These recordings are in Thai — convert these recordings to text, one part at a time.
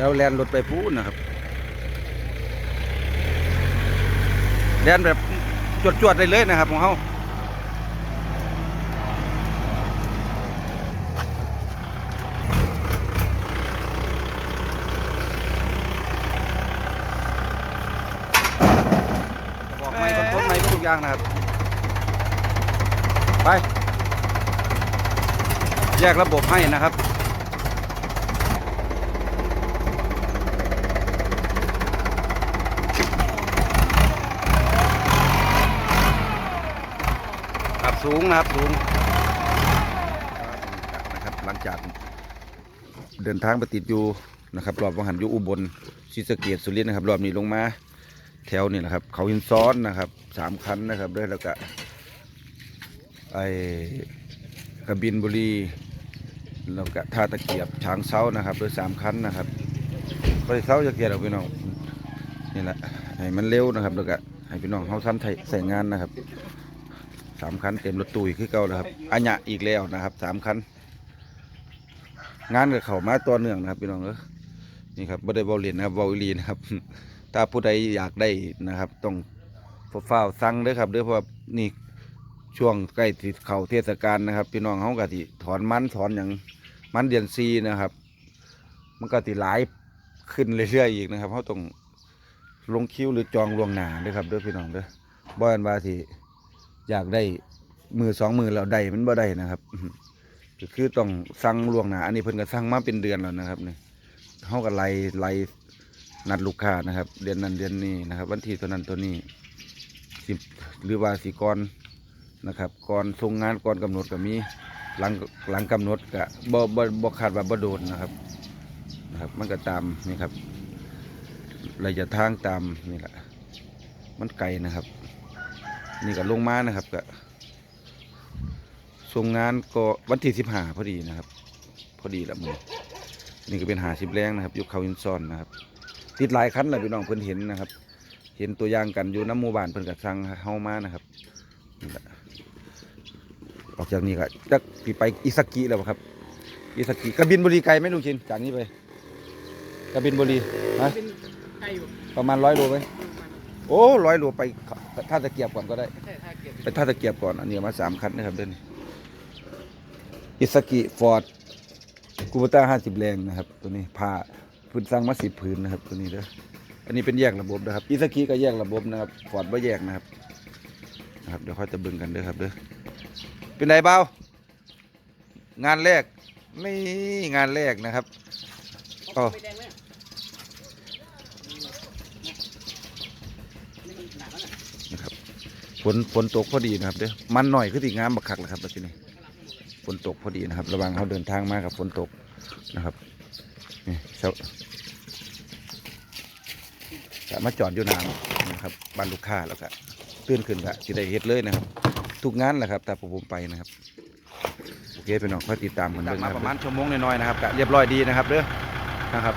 แล้วแลนรถไปพูนนะครับแลนแบบจวดๆได้เลยนะครับของเขาบอกไม่ต้นต้นไม่ทุกอย่างนะครับ ไป แยกระบบให้นะครับ สูงนะครับสูงนะครับหลังจากเดินทางไปติดอยู่นะครับรอบวังหันอยู่อุบลศรีสะเกดสุรินทร์นะครับรอบนี้ลงมาแถวนี่นะครับ เขาหินซ้อนนะครับสามคันนะครับด้วยแล้วก็ไอ้กระบินบุรีแล้วก็ท่าตะเกียบช้างเซานะครับด้วยสามคันนะครับก็เซาจะเกียรติพี่น้องนี่แหละให้มันเร็วนะครับแล้วก็ให้พี่น้องเขาทำใส่งานนะครับ สามคันเต็มรถตู้อีกคือเก่าแล้วครับอัญญะอีกแล้วนะครับสามคันงานกับเขามาตัวเนื่องนะครับพี่น้องเออนี่ครับบ่ได้เบาเรียนนะครับเบาอีหลีนะครับ ถ้าผู้ใดอยากได้นะครับ ต้องเฝ้าสั่งเด้อครับเด้อเพราะนี่ช่วงใกล้ที่เข้าเทศกาลนะครับ พี่น้องเขาก็สิถอนมันถอนอย่างมันเดือนซีนะครับ มันก็สิหลายขึ้นเรื่อยๆอีกนะครับเขาต้องลงคิวหรือจองล่วงหน้าเด้อครับเด้อพี่น้องเด้อบ่อันว่าสิ อยากได้มือสองมือเราได้มันบ่ได้นะครับก็คือต้องสั่งล่วงหน้าอันนี้เพิ่นก็สั่งมาเป็นเดือนแล้วนะครับเนี่ยเฮาก็ไล่ไล่นัดลูกค้านะครับ เดือนนั้นเดือนนี้นะครับ วันที่ตัวนั้นตัวนี้สิหรือว่าสิก่อนะครับก่อนส่งงานก่อนกำหนดก็มีหลังหลังกำหนดก็บ่บ่บ่คาดว่าบ่โดนนะครับนะครับมันก็ตามนี่ครับระยะทางตามนี่แหละมันไกลนะครับ นี่ก็ลงมานะครับก็ส่งงานก็วันที่สิบห้าพอดีนะครับ พอดีละมือนี่ก็เป็นหาสิบแรงนะครับยุคเขาอินซอนนะครับ ติดหลายคันเลยพี่น้องเพิ่นเห็นนะครับ เห็นตัวอย่างกันอยู่น้ำหมู่บ้านเพิ่นก็สั่งเฮามานะครับนี่แหละออกจากนี้ก็จะสิไปอิสกิแล้วบ่ครับ อิสกิกระบินบุรีไกลไหมลุงชินจากนี้ไปกระบินบุรีฮะเป็นไก่อยู่ประมาณร้อยโลไหม โอ้ร้อยโลไปท่าตะเกียบก่อนก็ได้ใช่ถ้าเก็บไปท่าตะเกียบก่อนอันนี้เอามาสามคันนะครับเดินอิสกิฟอร์ดกูบต้าห้าสิบแรงนะครับ ตัวนี้ผ้าพื้นสร้างมาสิบพื้นนะครับ ตัวนี้เด้ออันนี้เป็นแยกระบบนะครับอิสกิก็แยกระบบนะครับฟอร์ดว่าแยกนะครับนะครับเดี๋ยวค่อยจะเบิ่งกันเด้อครับเด้อเป็นไรเบางานแรกนี่งานแรกนะครับอ๋อ ไม่แดงไหมอะนี่มันหนักแล้วน่ะ นะครับ ฝนฝนตกพอดีนะครับเด้อมันหน่อยคือที่งามบักคักแหละครับแล้วทีนี้ฝนตกพอดีนะครับ ระหวังเขาเดินทางมากับฝนตกนะครับนี่เช้าจะมาจอดอยู่นานนะครับบ้านลูกค้าแล้วก็ตื่นขึ้นก็สิได้เฮ็ดเลยนะครับ ทุกงานแหละครับแต่ผมไปนะครับโอเคเป็นน้องค่อยติดตามกันเบิ่งมาประมาณชั่วโมงน้อยๆนะครับก็เรียบร้อยดีนะครับเด้อนะครับ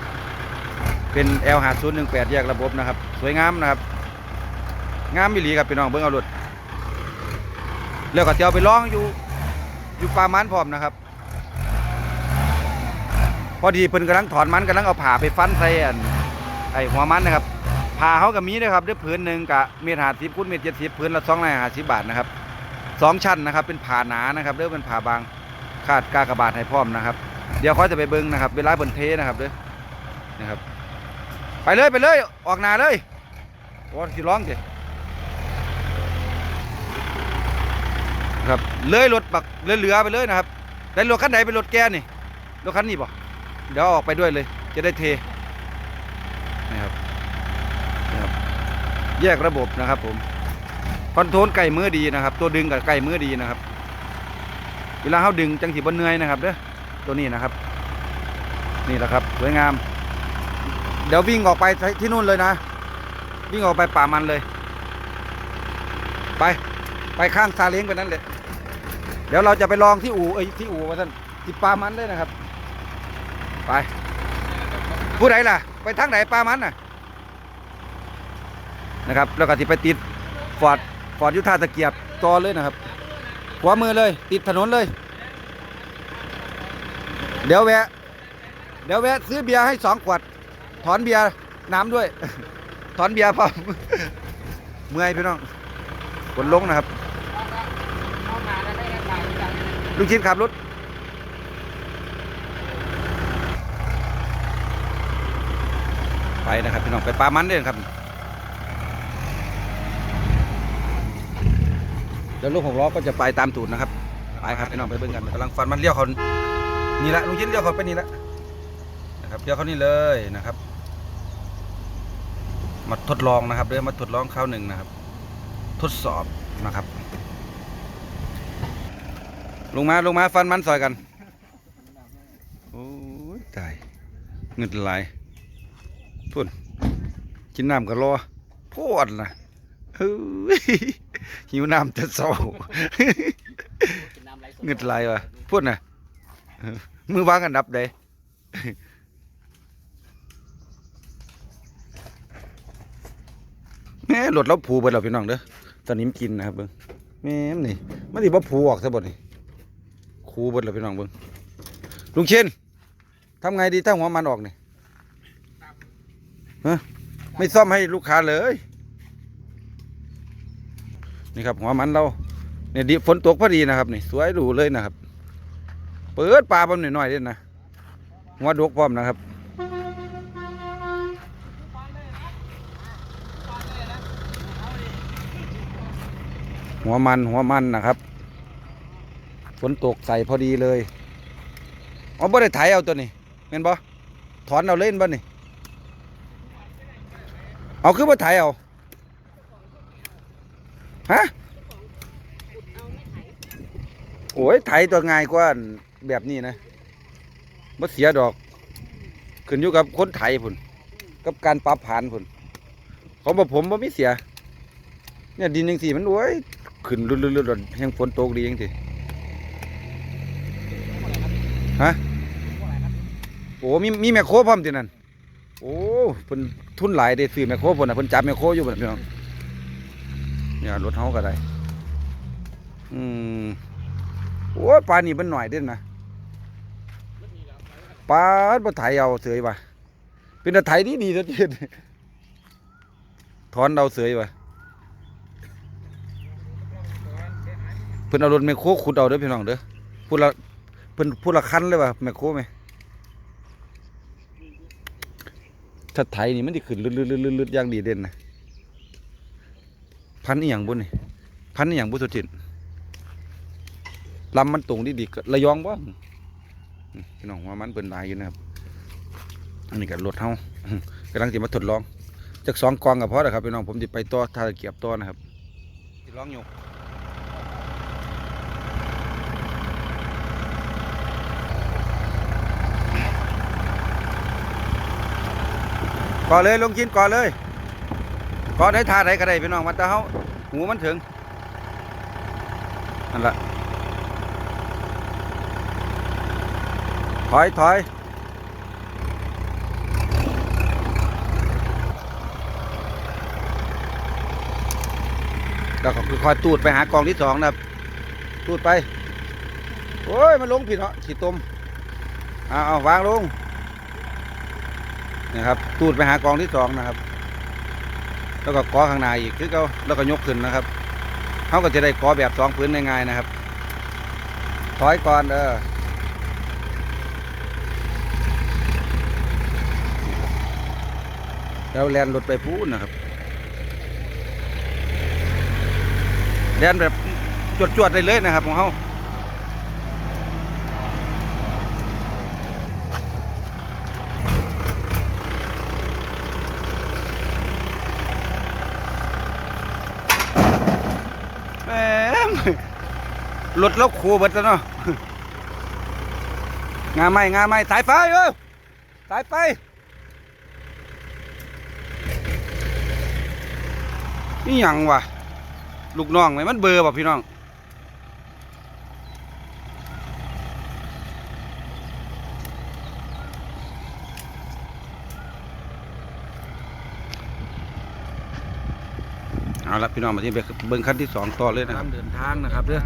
เป็น L หาศูนย์หนึ่งแปดแยกระบบนะครับ สวยงามนะครับ งามมิลีครับพี่น้องเบิ่งเอารถแล้วก็จะเอาไปลองอยู่อยู่ปลามันพร้อมนะครับ พอดีเพิ่นกำลังถอนมันกำลังเอาผ่าไปฟันใส่อันไอหัวมันนะครับผ่าเขากับมีนะครับด้วยผืนหนึ่งกะเมตรหาสิบคูณเมตรเจ็ดสิบผืนละสองร้อยห้าสิบบาทนะครับสองชั้นนะครับ เป็นผ่าหนานะครับเด้อเป็นผ่าบางคาดกากระบาดให้พร้อมนะครับเดี๋ยวเขาจะไปเบิ่งนะครับเวลาเบิ่นเทนะครับเด้อนะครับ ไปเลยไปเลยออกหนาเลยโอ้สิร้องสิ ครับ เลยรถบักเลยเหลือไปเลยนะครับได้รถคันไหนเป็นรถแกนี่รถคันนี้ป่ะเดี๋ยวออกไปด้วยเลย จะได้เทนะครับนะครับ แยกระบบนะครับผมคอนโทรลไก่มือดีนะครับ ตัวดึงกับไก่มือดีนะครับ เวลาเขาดึงจังสีบนเนื่อยนะครับเด้อตัวนี้นะครับ นี่แหละครับสวยงาม เดี๋ยววิ่งออกไปที่นู่นเลยนะ วิ่งออกไปป่ามันเลย ไป ไปข้างซาเล้งไปนั่นเลย ดี๋ยวเราจะไปลองที่อู่เอ้ยที่อู่ว่าท่านที่ปลามันเลยนะครับ ไป ผู้ใดล่ะ ไปทางไหนปลามันน่ะนะครับ แล้วก็ที่ไปติดฟอร์ดฟอร์ดยุทธาตะเกียบต่อเลยนะครับขวามือเลย ติดถนนเลย เดี๋ยวแวะ เดี๋ยวแวะซื้อเบียร์ให้สองขวด ถอนเบียร์น้ำด้วย ถอนเบียร์พร้อมเมื่อยพี่น้องกดลงนะครับ เข้ามาแล้วได้ราคาจัง ลุงชินขับรถไปนะครับพี่น้องไปปลามันเด้อครับเดี๋ยวลูกหกล้อก็จะไปตามตูดนะครับไปครับพี่น้องไปเบิ่งกันกำลังฟันมันเลี้ยวเขานี่ละลุงชินเลี้ยวเขาไปนี่ละนะครับเลี้ยวเขานี่เลยนะครับ มาทดลองนะครับเดี๋ยวมาทดลองข้าวหนึ่งนะครับ ทดสอบนะครับ ลงมาลงมาฟันมันซอยกัน โอ้ยตายเงินไหลายพุ่นกินน้ำก็รอโพดนะหิวน้ำจะเศร้าเงินไหลวะพุ่นะมือวางกันดับใดแม่รถเราผูเบิดแล้วพี่น้องเด้อตอนนี้มันกินนะครับเบิ่งแม่มนี่มันสิบ่ผูออกซะบ่นี่ คูบดแล้วพี่น้องเบิ่งลุงเชนทำไงดีถ้าหัวมันออกเนี่ยฮะไม่ซ่อมให้ลูกค้าเลย นี่ครับหัวมันเราเนี่ยดีฝนตกพอดีนะครับนี่สวยดูเลยนะครับ เปิดปลาบอมหน่อยๆเด่นนะหัวดกพร้อมนะครับหัวมันหัวมันนะครับ ฝนตกใส่พอดีเลยอ๋อบ่ได้ไถเอาตัวนี้เห็นบ่ถอนเอาเล่นบ่นี่เอาคือบ่ไถเอาฮะโอ้ยไถตัวง่ายกว่าแบบนี้นะบ่เสียดอก ขึ้นอยู่กับคนไถพุ่นกับการปรับผ่านพุ่นของผมบ่มีเสีย เนี่ยดินยังสีมันโอ้ยขึ้นรุนๆๆแห่งฝนตกดียังสิ ฮะโอ้มีมีแมคโครพร้อมที่นั่นโอ้เพิ่นทุนหลายเด้ซื้อแมคโครเพิ่นน่ะเพิ่นจับแมคโครอยู่เพิ่นพี่น้องเนี่ยรถเฮาก็ได้อืมโอ้ปลานี่มันหน่อยเด้นนะปลาบ่ไถเอาเสยว่ะเป็นตาไถดีดีๆซะเจ็ดถอนเอาเสยว่ะเพิ่นเอารถแมคโครขุดเอาเด้อพี่น้องเด้อพูดละ เพิ่นพูดละคันเลยว่ะแมคโครไหมถ้าไถนี่มันสิขึ้นลึดๆๆๆอย่างดีเด่นนะพันอีหยังบุนี่พันอีหยังบุสุจิตลำมันตรงดีดีระยองบ่พี่น้องว่ามันเพิ่นหลายอยู่นะครับอันนี้ก็รถเฮากำลังสิมาทดลองจากสองกองก็พอแล้วครับพี่น้องผมสิไปต่อท่าเกียบต่อนะครับสิลองอยู่ ก่อเลยลงกินก่อเลยก่อได้ทาไหนก็ได้พี่น้องมันจะเฮาหูมันถึงนั่นแหละถอยถอยก็ค่อยตูดไปหากองที่สองนะตูดไป โอ้ย มันลงผิดเนาะขีดตมเอาเอาวางลง นะครับ ตูดไปหากองที่สองนะครับ แล้วก็กอข้างในอีกคือเขาแล้วก็ยกขึ้นนะครับเขาก็จะได้กอแบบสองพื้นง่ายๆนะครับ ถอยก่อนเออแล้วแลนรถไปพูนนะครับแลนแบบจวดๆได้เลยนะครับของเขาแหม รถเราคูเบิดแล้วเนาะงาไม้งาไม้สายไฟเออสายไฟนี่ยังวะลูกน้องไหมมันเบอร์ป่ะพี่น้อง เอาละพี่น้องมาที่เบิ้งขั้นที่สองต่อเลยนะครับเดินทางนะครับเด้อ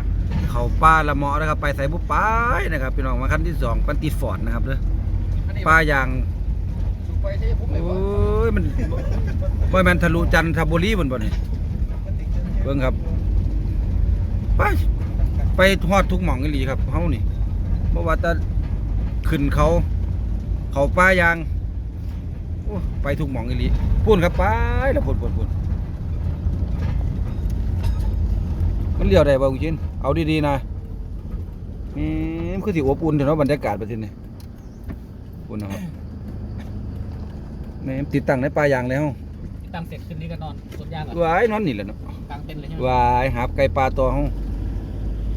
เขาป้าละเมาะนะครับไปใส่บุปไปนะครับพี่น้องมาขั้นที่สองกันตีฟอร์ดนะครับเด้อป้ายางไปใช่ผมเลยโอ้วะยมันบ่แม่นทะลุจันทบุรีมันบ่นี่เบิ่งครับไปไปฮอดทุกหม่องอีหลีครับเฮานี่บ่ว่าแต่ขึ้นเขา เขาป้ายางโอ้ไปทุกหม่องอีหลีพูนครับไปแล้วพูนพูนพูน มันเลี้ยวได้บ่คุณชินเอาดีๆนะอืมคือสิอบอุ่นเถอะเนาะบรรยากาศประเทศนี้พูนนะครับนี่ติดตั้งในป่ายางแล้วตั้งเสร็จคืนนี้ก็นอนสวนยางเหรอวายนอนนี่แหละเนาะกลางเต็นท์เลยใช่ไหมวายหาบไก่ปลาตัวเฮา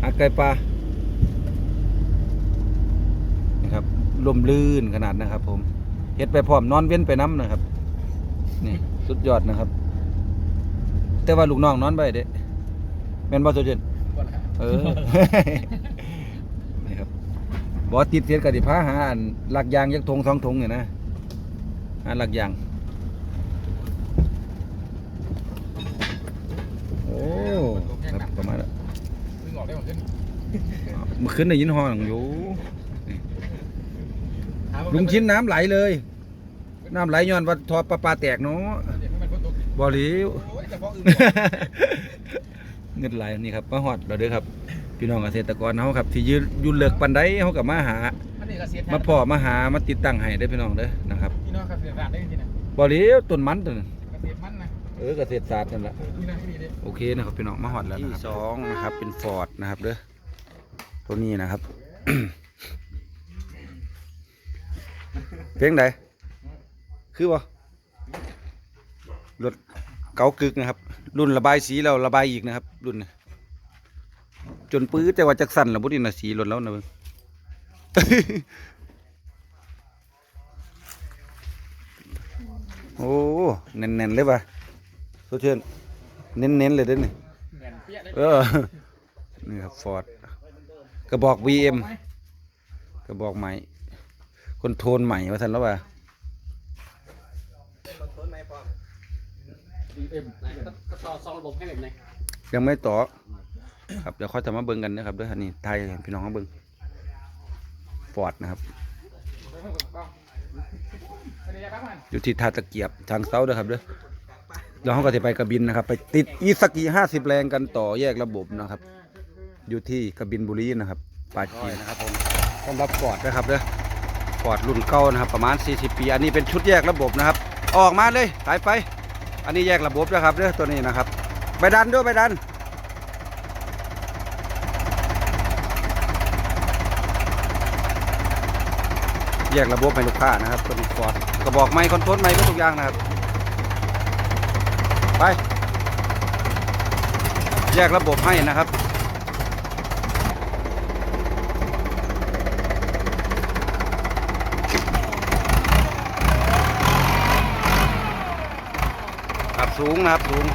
หาไก่ปลานะครับลมลื่นขนาดนะครับ ผมเฮ็ดไปพร้อมนอนเว้นไปน้ำนะครับ นี่สุดยอดนะครับ แต่ว่าลูกน้องนอนไปเด้ แม่นบ่สุดเจนก่อนนะครับเออนี่ครับบ่ติดเสียกะสิพาหาอันหลักยางยักทงสองทงเนี่ยนะหาหลักยาง โอ้ครับประมาณนั้นวิ่งออกได้หมดขึ้นเมื่อคืนได้ยินห้องอยู่หาว่าลุงชิ้นน้ำไหลเลย น้ำไหลย้อนว่าทอปลาปลาแตกเนาะเดี๋ยวให้มันพ้นตกดิบ่หลิว โอ้ยแต่พออื่นเงินไหลนี่ครับมาฮอดเราเด้อครับ พี่น้องเกษตรกรเฮาครับ ที่ยืนอยุ่นเลิกปันไดเฮากับมาหาอันนี้ก็เสียมาพ่อมาหามาติดตั้งให้ได้อพี่น้องเด้อนะครับพี่น้องครับเสียร้านได้จริงๆนะบ่หลิวต้นมันตัวนั้นเกษตรมันนะเออเกษตรศาสตร์นั่นแหละพี่น้องที่ดีเลยโอเคนะครับพี่น้องมาฮอดแล้วนะครับที่สองนะครับเป็นฟอร์ดนะครับเด้อตัวนี้นะครับ เพลงใดคือบ่รถ เก๋ากึกนะครับ รุ่นระบายสีแล้วระบายอีกนะครับ รุ่นนี้จนปื้อแต่ว่าจักสั่นแล้วบุนี่นะสีรถแล้วนะเบิ่งโอ้แน่นๆเลยป่ะโซเชียนเน้นๆเลยเด้อนี่แม่นเปี้ยเลยเออนี่ครับฟอร์ดกระบอก VM กระบอกใหม่คนโทนใหม่ว่าทันแล้วป่ะ ดีเอ็มก็ต่อซองระบบให้แบบไหนยังไม่ต่อครับเดี๋ยวค่อยจะมาเบิ่งกันนะครับเด้วยอันนี้ไทยให้พี่น้องเขาเบิ่งฟอร์ดนะครับอันนี้ครับมันอยู่ที่ท่าตะเกียบทางเซาเด้อครับเด้อแล้วเขาก็จะไปกระบินนะครับ ไปติดอีสกีห้าสิบแรงกันต่อแยกระบบนะครับ อยู่ที่กระบินบุรีนะครับปาจีนนะครับผมสำหรับฟอร์ดนะครับเด้อฟอร์ดรุ่นเก่านะครับ ประมาณ 40 ปี อันนี้เป็นชุดแยกระบบนะครับ ออกมาเลยสายไฟ อันนี้แยกระบบนะครับเด้อตัวนี้นะครับ ไปดันด้วยไปดัน แยกระบบให้ลูกค้านะครับตัวนี้ฟอร์ดกระบอกไม้คอนโทรลไม้ก็ทุกอย่างนะครับ ไป แยกระบบให้นะครับ สูงนะครับสูง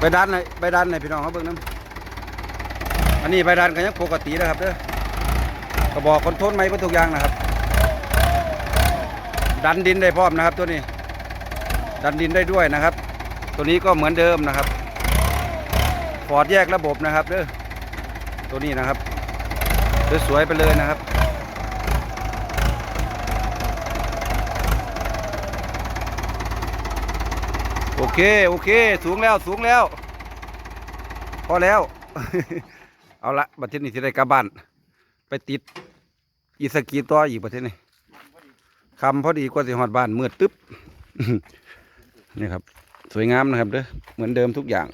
ไปดันเลยไปดันเลยพี่น้องเขาเบิ่งน้ำอันนี้ไปดันกันยังปกตินะครับเด้อกระบอกคอนโทรลไม้ก็ทุกอย่างนะครับ ดันดินได้พร้อมนะครับตัวนี้ ดันดินได้ด้วยนะครับ ตัวนี้ก็เหมือนเดิมนะครับฟอดแยกระบบนะครับเด้อ ตัวนี้นะครับสวยๆไปเลยนะครับ โอเค โอเค สูงแล้วสูงแล้ว พอแล้ว เอาละบัดทีนี้ที่ได้กลับบ้าน ไปติด อีสกีต่ออีกบัดทีนี้คำพอดีกว่าสิหอดบ้านมืดตึ๊บนี่ครับ สวยงามนะครับเด้อเหมือนเดิมทุกอย่าง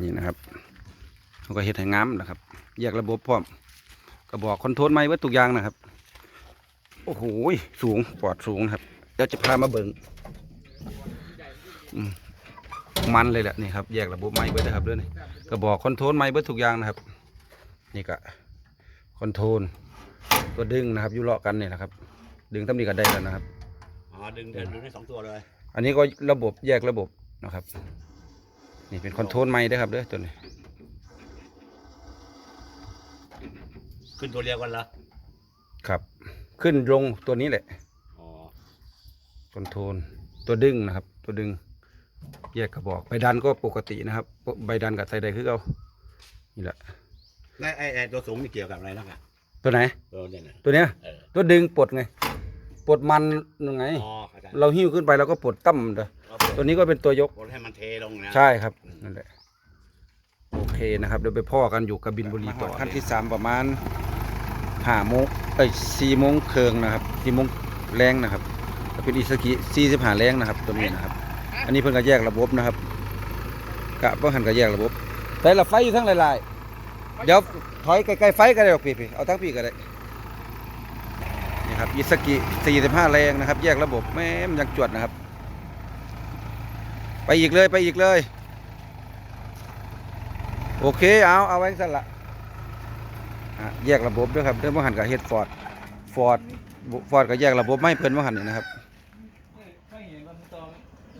นี่นะครับ เขาก็เฮ็ดให้งามนะครับ แยกระบบพร้อมกระบอกคอนโทรลไม้เบิดทุกอย่างนะครับ โอ้โหสูงปอดสูงนะครับเดี๋ยวจะพามาเบิงมันเลยแหละนี่ครับแยกระบบไม้เบิดนะครับเด้วยนี่กระบอกคอนโทรลไม้เบิดทุกอย่างนะครับ นี่ก็คอนโทรลตัวดึงนะครับอยู่เลาะกันนี่นะครับ ดึงทำนี้ก็ได้แล้วนะครับอ๋อดึงเดินดึงได้สองตัวเลย อันนี้ก็ระบบแยกระบบนะครับ นี่เป็นคอนโทรลไม้ด้วยครับเด้อตัวนี้ ขึ้นตัวเรียวกันละครับ ขึ้นลงตัวนี้แหละอ๋อคอนโทรลตัวดึงนะครับ ตัวดึง แยกกระบอกใบดันก็ปกตินะครับใบดันกับใส่ใดคือเอานี่แหละแล้วไอ้ไอ้ตัวสูงนี่เกี่ยวกับอะไรนักอะตัวไหน ตัวเนี่ยนะตัวเนี้ย เออตัวดึงปลดไงปลดมันยังไง อ๋อเข้าใจเราหิ้วขึ้นไปเราก็ปลดตั้มเด้อเอาตัวนี้ก็เป็นตัวยก กดให้มันเทลงนะ ใช่ครับนั่นแหละโอเคนะครับ เดี๋ยวไปพ่อกันอยู่กบินบุรีต่อขั้นที่สามประมาณ ห้าโมงเอ้ยสี่โมงเคืองนะครับสี่โมงแรงนะครับเป็นอิสกิสี่สิบห้าแรงนะครับตัวนี้นะครับ อันนี้เพิ่นก็แยกระบบนะครับกะเพิ่งหันก็แยกระบบแต่ละไฟอยู่ทั้งหลายๆเดี๋ยวถอยใกล้ๆไฟก็ได้หรอกพี่ๆเอาทั้งพี่ก็ได้นี่ครับอิสกิสี่สิบห้าแรงนะครับ แยกระบบแม่มนยังจวดนะครับ ไปอีกเลยไปอีกเลย โอเคเอาเอาไว้สั่นละ แยกระบบด้วยครับเรื่องว่าหันกับเฮดฟอร์ดฟอร์ดฟอร์ดก็แยกระบบไม่เพิ่นว่าหันนี่นะครับ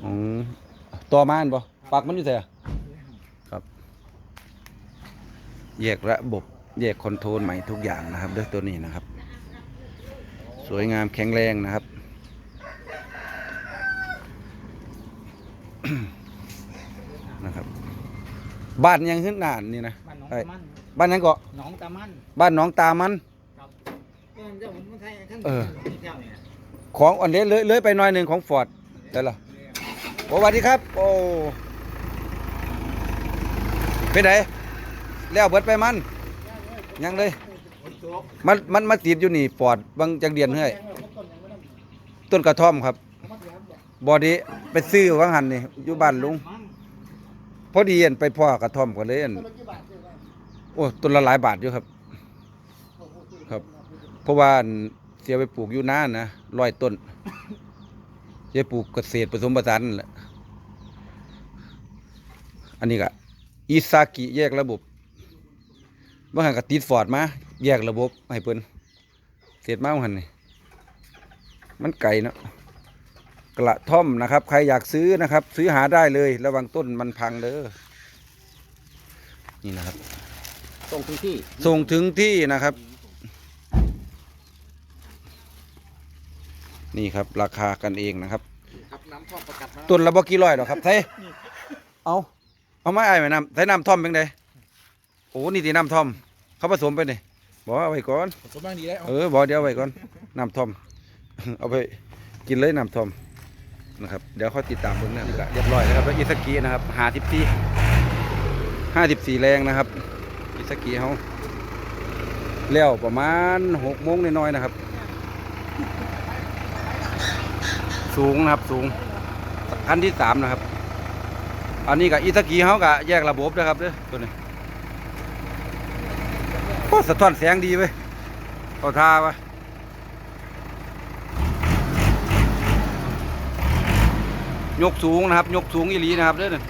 อืมต่อมาอันบ่ปากมันอยู่ไสอะครับ แยกระบบแยกคอนโทรลใหม่ทุกอย่างนะครับด้วยตัวนี้นะครับ สวยงามแข็งแรงนะครับนะครับบ้านยังขึ้นนานนี่นะบ้านหนองเอ้ยตามัน บ้านยังเกาะหนองตามันบ้านหน้องตามันครับเออเจ้าผมไม่ใช่ขั้นเออ ที่เจ้าเนี่ยของอันเล็กเลยเลยไปหน่อยหนึ่งของฟอร์ดได้ละโอ้สวัสดีครับ โอ้เป็นไงแล้วเบิดไปมัน ยังเลยมันมันมาติดอยู่นี่ฟอร์ดบางจังเดียนเฮ้ยต้นกระท่อมครับบอดีไปซื้อวังหันนี่อยู่บ้านลุงมันพอดีอันไปพ่อกระท่อมกันเลยอัน โอ้ต้นละหลายบาทอยู่ครับ ครับ เพราะว่าเสียไปปลูกอยู่น้านะร้อยต้นเสียปลูกเกษตรผสมผสานแหละอันนี้ก็อิซากิแยกระบบเมื่อหันก็ติดฟอร์ดมา แยกระบบให้เพิ่นเสร็จมาหันนี่มันไก่เนาะกระท่อมนะครับ ใครอยากซื้อนะครับ ซื้อหาได้เลย ระวังต้นมันพังเด้อนี่นะครับ ส่งถึงที่ส่งถึงที่นะครับ นี่ครับราคากันเองนะครับครับน้ำท่อมประกัดมาตุนละบ่กี่ร้อยหรอกครับไทยเอาเอามาไอ้ายไหมน้ำไทยน้ำท่อมเป็นไงโอ้นี่ตีน้ำท่อม เขาผสมไปนี่บอกเอาไว้ก่อนผมบ้างดีแล้วเออบอกเดี๋ยวเอาไว้ก่อนน้ำท่อม เอาไปกินเลยน้ำท่อมนะครับเดี๋ยวเขาติดตามเบิ่งนะนี่ก็เรียบร้อยนะครับแล้วอิสกีนะครับหาทิปที่ห้าสิบสี่แรงนะครับ อิสกีเขาแล้วประมาณหกโมงน้อยๆนะครับ สูงนะครับสูงขั้นที่สามนะครับ อันนี้กับอิสกีเขากะแยกระบบนะครับเด้อตัวนี้โอ้สะท้อนแสงดีเว้ยเอาทาวะยกสูงนะครับ ยกสูงอีหลีนะครับเด้อนี่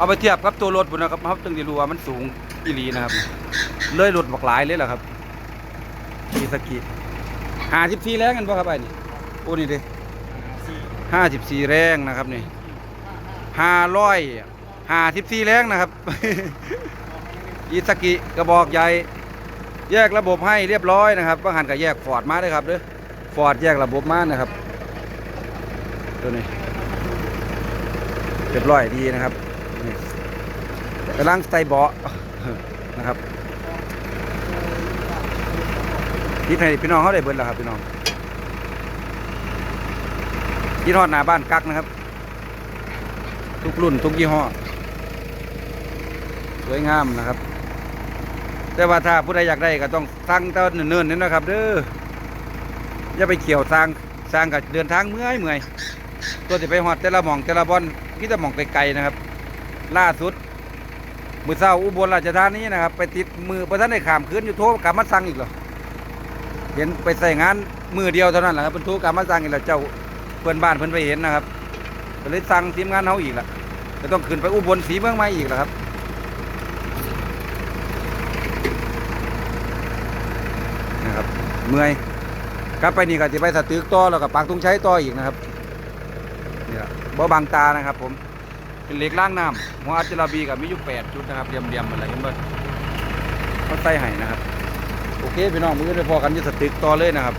เอาไปเทียบกับตัวรถบุนะครับเขาจึงได้รู้ว่ามันสูงอีหลีนะครับ เลยรถบักหลายเลยแหละครับอิสกีหาสิบสี่แรงกันป่ะครับไอ้นี่โอ้นี่เด้ห้าสิบสี่แรงนะครับนี่ห้าร้อยห้าสิบสี่แรงนะครับอิสกิกระบอกใหญ่แยกระบบให้เรียบร้อยนะครับบาหันก็แยกฟอร์ดมาด้วยครับเด้อฟอร์ดแยกระบบมานะครับ ตัวนี้เรียบร้อยดีนะครับ นี่กำลังใส่เบาะนะครับที่ให้พี่น้องเขาได้เบิดแล้วครับพี่น้องยี่ห้อหน้าบ้านกักนะครับ ทุกรุ่นทุกยี่ห้อ สวยงามนะครับ แต่ว่าถ้าผู้ใดอยากได้ก็ต้องสั่งเต้นเนิ่นๆนี่นะครับ เด้ออย่าไปเขี่ยวสร้างสร้างกับเดินทางเมื่อยเมื่อยตัวจะไปหอดแต่ละหม่องแต่ละบอนพี่แต่หม่องไกลๆนะครับ ล่าสุด มือเศร้าอุบลราชธานีนะครับ ไปติดมือประท่านได้ขามคืนอยู่โทรกลับมาสั่งอีกเหรอเห็นไปใส่งานมือเดียวเท่านั้นแหละครับเป็นทรกลับมาสั่งอีกแล้วเจ้าเพื่อนบ้านเพื่อนไปเห็นนะครับก็เลยสั่งทีมงานเขาอีกละจะต้องขึ้นไปอุบลสีเมืองใหม่อีกแล้วครับนะครับเมื่อยกลับไปนี่ก็จะไปสตึกต่อแล้วก็ปากตุงใช้ต่ออีกนะครับเนี่ยบ่บางตานะครับผม เป็นเหล็กล่างน้ำหัวอัจฉราบีกับมีอยู่แปดจุดนะครับเรียมๆอะไรเห็นบ่เขาใส่ไห้นะครับ โอเคพี่น้องมือไปพอกันยึดสตึกต่อเลยนะครับ